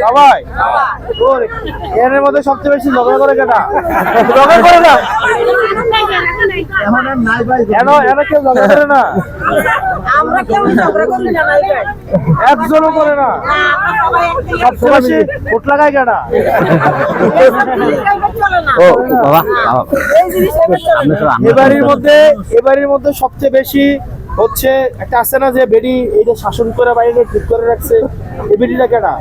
সবাই এর মধ্যে সবচেয়ে বেশি ঝগড়া করে কেটা ঝগড়া করে না করে না একজনও করে সবচেয়ে বেশি ভোট লাগায় কেটা ও বাবা। এবারের মধ্যে এবারের মধ্যে সবচেয়ে বেশি হচ্ছে একটা আছে না যে বেডি এইটা শাসন করে বাইরে ঠিক করে রাখছে এই বেডিটা কেনা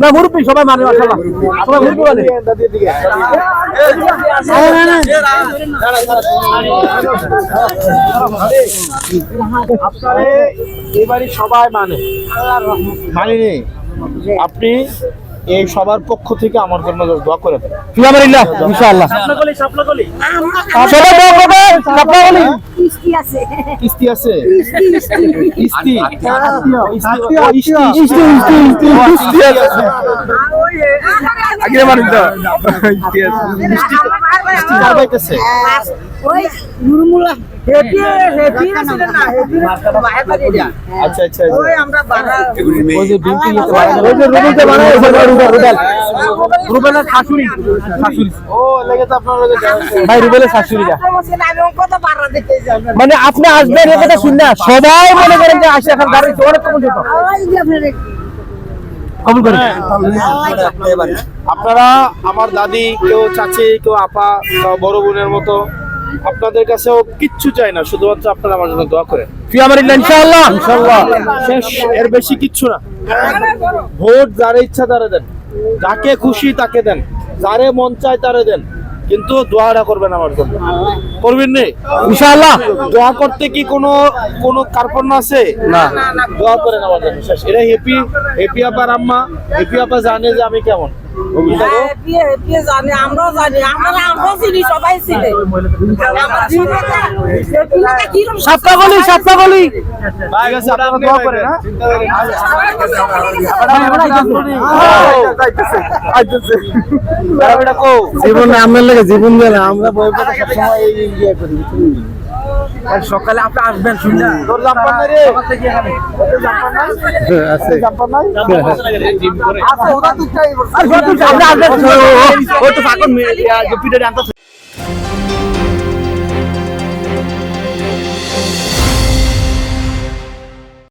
না মুরব্বী সবাই মানে মাশাআল্লাহ। সবাই মুরব্বী মানে। দাদির দিকে আপনারে এবারই সবাই মানে। মানিনি। আপনি এই সবার পক্ষ থেকে আমার জন্য দোয়া করে দেন ইনশাআল্লাহ সবাই দোয়া করবেন সাপলাগলি কিস্তি আছে কিস্তি আছে কিস্তি ইস্তি ইস্তি ইস্তি ইস্তি আছে আগে মারিন তো ইস্তি আছে কিস্তি কার পাইতেছে আচ্ছা আচ্ছা রুবেলের শাশুড়ি। শাশুড়ি। ভাই রুবেলের মানে আপনি আসবেন এ কথা শুন না। সবাই মনে করেন যে আসে এখন গাড়ি অনেক কমন যেত আওয়াজ দিয়ে আপনারে কবুল করেন। আপনারা আমার দাদি কেউ চাচি কেউ আপা বড় বোনের মতো। আপনাদের কাছেও কিচ্ছু চাই না শুধুমাত্র আপনারা আমার জন্য দোয়া করেন। ইনশাআল্লাহ। ইনশাআল্লাহ। শেষ এর বেশি কিচ্ছু না। ভোট যারে ইচ্ছা তারে দেন। যাকে খুশি তাকে দেন। যারে মন চায় তারে দেন। কিন্তু দোয়াটা করবেন আমার জন্য করবেন নে ইনশাআল্লাহ দোয়া করতে কি কোনো কোনো কার্পণ্য আছে না দোয়া করেন আমার জন্য শেষ এটা হেপি হেপি আপার আম্মা হেপি আপা জানে যে আমি কেমন বুঝলে চিনি আমার জীবনে আপনারা দোয়া হ্যাঁ? লাগে জীবন দেন আমরা বই পড়ে সবসময় এই ইয়ে করি সকালে আপনি আসবেন শুনলেন? আছে